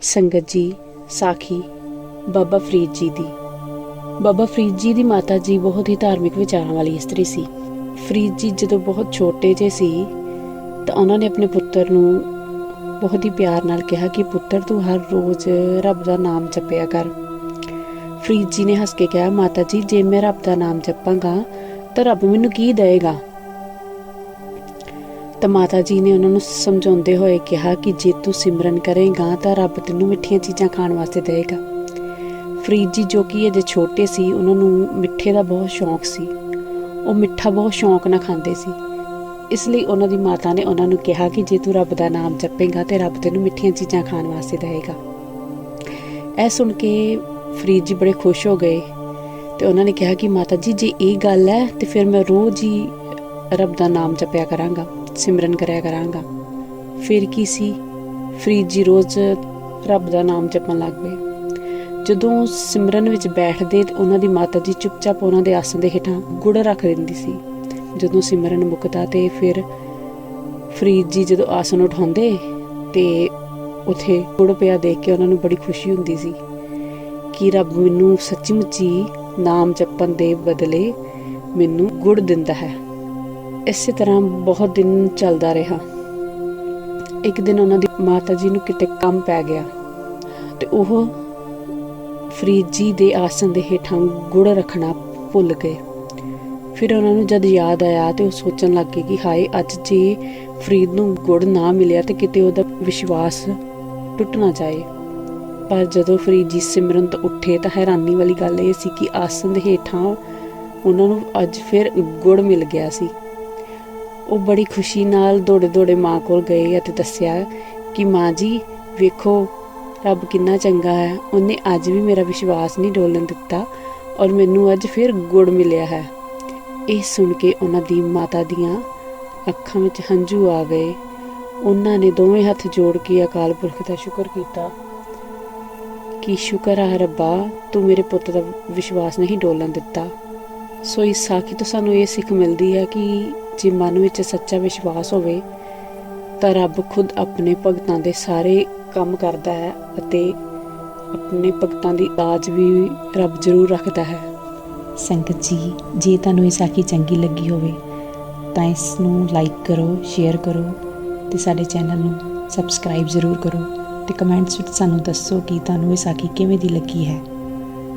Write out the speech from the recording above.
ਸੰਗਤ ਜੀ, ਸਾਖੀ, ਬਾਬਾ ਫਰੀਦ ਜੀ ਦੀ। ਬਾਬਾ ਫਰੀਦ ਜੀ ਦੀ ਮਾਤਾ ਜੀ ਬਹੁਤ ਹੀ ਧਾਰਮਿਕ ਵਿਚਾਰਾਂ ਵਾਲੀ ਇਸਤਰੀ ਸੀ। ਫਰੀਦ ਜੀ ਜਦੋਂ ਬਹੁਤ ਛੋਟੇ ਜਿਹੇ ਸੀ, ਤਾਂ ਉਹਨਾਂ ਨੇ ਆਪਣੇ ਪੁੱਤਰ ਨੂੰ ਬਹੁਤ ਹੀ ਪਿਆਰ ਨਾਲ ਕਿਹਾ ਕਿ ਪੁੱਤਰ, ਤੂੰ ਹਰ ਰੋਜ਼ ਰੱਬ ਦਾ ਨਾਮ ਜਪਿਆ ਕਰ। ਫਰੀਦ ਜੀ ਨੇ ਹੱਸ ਕੇ ਕਿਹਾ, ਮਾਤਾ ਜੀ, ਜੇ ਮੈਂ ਰੱਬ ਦਾ ਨਾਮ ਜਪਾਂਗਾ, ਤਾਂ ਰੱਬ ਮੈਨੂੰ ਕੀ ਦੇਵੇਗਾ? ਤਾਂ ਮਾਤਾ ਜੀ ਨੇ ਉਹਨਾਂ ਨੂੰ ਸਮਝਾਉਂਦੇ ਹੋਏ ਕਿਹਾ ਕਿ ਜੇ ਤੂੰ ਸਿਮਰਨ ਕਰੇਗਾ ਤਾਂ ਰੱਬ ਤੈਨੂੰ ਮਿੱਠੀਆਂ ਚੀਜ਼ਾਂ ਖਾਣ ਵਾਸਤੇ ਦੇਵੇਗਾ। ਫਰੀਦ ਜੀ ਜੋ ਕਿ ਅਜੇ ਛੋਟੇ ਸੀ, ਉਹਨਾਂ ਨੂੰ ਮਿੱਠੇ ਦਾ ਬਹੁਤ ਸ਼ੌਂਕ ਸੀ। ਉਹ ਮਿੱਠਾ ਬਹੁਤ ਸ਼ੌਂਕ ਨਾਲ ਖਾਂਦੇ ਸੀ। ਇਸ ਲਈ ਉਹਨਾਂ ਦੀ ਮਾਤਾ ਨੇ ਉਹਨਾਂ ਨੂੰ ਕਿਹਾ ਕਿ ਜੇ ਤੂੰ ਰੱਬ ਦਾ ਨਾਮ ਜਪੇਗਾ ਤੇ ਰੱਬ ਤੈਨੂੰ ਮਿੱਠੀਆਂ ਚੀਜ਼ਾਂ ਖਾਣ ਵਾਸਤੇ ਦੇਵੇਗਾ। ਇਹ ਸੁਣ ਕੇ ਫਰੀਦ ਜੀ ਬੜੇ ਖੁਸ਼ ਹੋ ਗਏ ਤੇ ਉਹਨਾਂ ਨੇ ਕਿਹਾ ਕਿ ਮਾਤਾ ਜੀ, ਜੇ ਇਹ ਗੱਲ ਹੈ ਤੇ ਫਿਰ ਮੈਂ ਰੋਜ਼ ਹੀ ਰੱਬ ਦਾ ਨਾਮ ਜਪਿਆ ਕਰਾਂਗਾ। ਸਿਮਰਨ ਕਰਿਆ ਕਰਾਂਗਾ। ਫਿਰ ਕੀ ਸੀ? ਫਰੀਦ ਜੀ ਰੋਜ਼ ਰੱਬ ਦਾ ਨਾਮ ਜਪਣ ਲੱਗ ਪਏ। ਜਦੋਂ ਸਿਮਰਨ ਵਿੱਚ ਬੈਠਦੇ ਤੇ ਉਹਨਾਂ ਦੀ ਮਾਤਾ ਜੀ ਚੁੱਪਚਾਪ ਉਹਨਾਂ ਦੇ ਆਸਣ ਦੇ ਹੇਠਾਂ ਗੁੜ ਰੱਖ ਦਿੰਦੀ ਸੀ। ਜਦੋਂ ਸਿਮਰਨ ਮੁੱਕਦਾ ਤੇ ਫਿਰ ਫਰੀਦ ਜੀ ਜਦੋਂ ਆਸਣ ਉਠਾਉਂਦੇ ਤੇ ਉਥੇ ਗੁੜ ਪਿਆ ਦੇਖ ਕੇ ਉਹਨਾਂ ਨੂੰ ਬੜੀ ਖੁਸ਼ੀ ਹੁੰਦੀ ਸੀ ਕਿ ਰੱਬ ਮੈਨੂੰ ਸੱਚੀ ਮੁੱਚੀ ਨਾਮ ਜਪਣ ਦੇ ਬਦਲੇ ਮੈਨੂੰ ਗੁੜ ਦਿੰਦਾ ਹੈ। ਇਸੇ ਤਰ੍ਹਾਂ ਬਹੁਤ ਦਿਨ ਚੱਲਦਾ ਰਿਹਾ। ਇੱਕ ਦਿਨ ਉਹਨਾਂ ਦੀ ਮਾਤਾ ਜੀ ਨੂੰ ਕਿਤੇ ਕੰਮ ਪੈ ਗਿਆ ਤੇ ਉਹ ਫਰੀਦ ਜੀ ਦੇ ਆਸਣ ਦੇ ਹੇਠਾਂ ਗੁੜ ਰੱਖਣਾ ਭੁੱਲ ਗਏ। ਫਿਰ ਉਹਨਾਂ ਨੂੰ ਜਦ ਯਾਦ ਆਇਆ ਤੇ ਉਹ ਸੋਚਣ ਲੱਗ ਗਏ ਕਿ ਹਾਏ, ਅੱਜ ਜੇ ਫਰੀਦ ਨੂੰ ਗੁੜ ਨਾ ਮਿਲਿਆ ਤੇ ਕਿਤੇ ਉਹਦਾ ਵਿਸ਼ਵਾਸ ਟੁੱਟ ਨਾ ਜਾਏ। ਪਰ ਜਦੋਂ ਫਰੀਦ ਜੀ ਸਿਮਰਨ ਤੋਂ ਉੱਠੇ ਤਾਂ ਹੈਰਾਨੀ ਵਾਲੀ ਗੱਲ ਇਹ ਸੀ ਕਿ ਆਸਣ ਦੇ ਹੇਠਾਂ ਉਹਨਾਂ ਨੂੰ ਅੱਜ ਫਿਰ ਗੁੜ ਮਿਲ ਗਿਆ ਸੀ। ਉਹ ਬੜੀ ਖੁਸ਼ੀ ਨਾਲ ਦੌੜੇ ਦੌੜੇ ਮਾਂ ਕੋਲ ਗਏ ਅਤੇ ਦੱਸਿਆ ਕਿ ਮਾਂ ਜੀ, ਵੇਖੋ, ਰੱਬ ਕਿੰਨਾ ਚੰਗਾ ਹੈ। ਉਹਨੇ ਅੱਜ ਵੀ ਮੇਰਾ ਵਿਸ਼ਵਾਸ ਨਹੀਂ ਡੋਲਣ ਦਿੱਤਾ ਔਰ ਮੈਨੂੰ ਅੱਜ ਫਿਰ ਗੁੜ ਮਿਲਿਆ ਹੈ। ਇਹ ਸੁਣ ਕੇ ਉਹਨਾਂ ਦੀ ਮਾਤਾ ਦੀਆਂ ਅੱਖਾਂ ਵਿੱਚ ਹੰਝੂ ਆ ਗਏ। ਉਹਨਾਂ ਨੇ ਦੋਵੇਂ ਹੱਥ ਜੋੜ ਕੇ ਅਕਾਲ ਪੁਰਖ ਦਾ ਸ਼ੁਕਰ ਕੀਤਾ ਕਿ ਸ਼ੁਕਰ ਆ ਰੱਬਾ, ਤੂੰ ਮੇਰੇ ਪੁੱਤ ਦਾ ਵਿਸ਼ਵਾਸ ਨਹੀਂ ਡੋਲਣ ਦਿੱਤਾ। ਸੋ ਇਸ ਸਾਖੀ ਤੋਂ ਸਾਨੂੰ ਇਹ ਸਿੱਖ ਮਿਲਦੀ ਹੈ ਕਿ ਜੇ ਮਨ ਵਿੱਚ ਸੱਚਾ ਵਿਸ਼ਵਾਸ ਹੋਵੇ, ਤਾਂ ਰੱਬ ਖੁਦ ਆਪਣੇ ਭਗਤਾਂ ਦੇ ਸਾਰੇ ਕੰਮ ਕਰਦਾ ਹੈ ਅਤੇ ਆਪਣੇ ਭਗਤਾਂ ਦੀ ਆਜ ਵੀ ਰੱਬ ਜ਼ਰੂਰ ਰੱਖਦਾ ਹੈ। ਸੰਗਤ ਜੀ, ਜੇ ਤੁਹਾਨੂੰ ਇਹ ਸਾਖੀ ਚੰਗੀ ਲੱਗੀ ਹੋਵੇ, ਤਾਂ ਇਸ ਨੂੰ ਲਾਈਕ ਕਰੋ ਸ਼ੇਅਰ ਕਰੋ ਤੇ ਸਾਡੇ ਚੈਨਲ ਨੂੰ ਸਬਸਕ੍ਰਾਈਬ ਜ਼ਰੂਰ ਕਰੋ ਤੇ ਕਮੈਂਟਸ ਵਿੱਚ ਸਾਨੂੰ ਦੱਸੋ ਕਿ ਤੁਹਾਨੂੰ ਇਹ ਸਾਖੀ ਕਿਵੇਂ ਦੀ ਲੱਗੀ ਹੈ।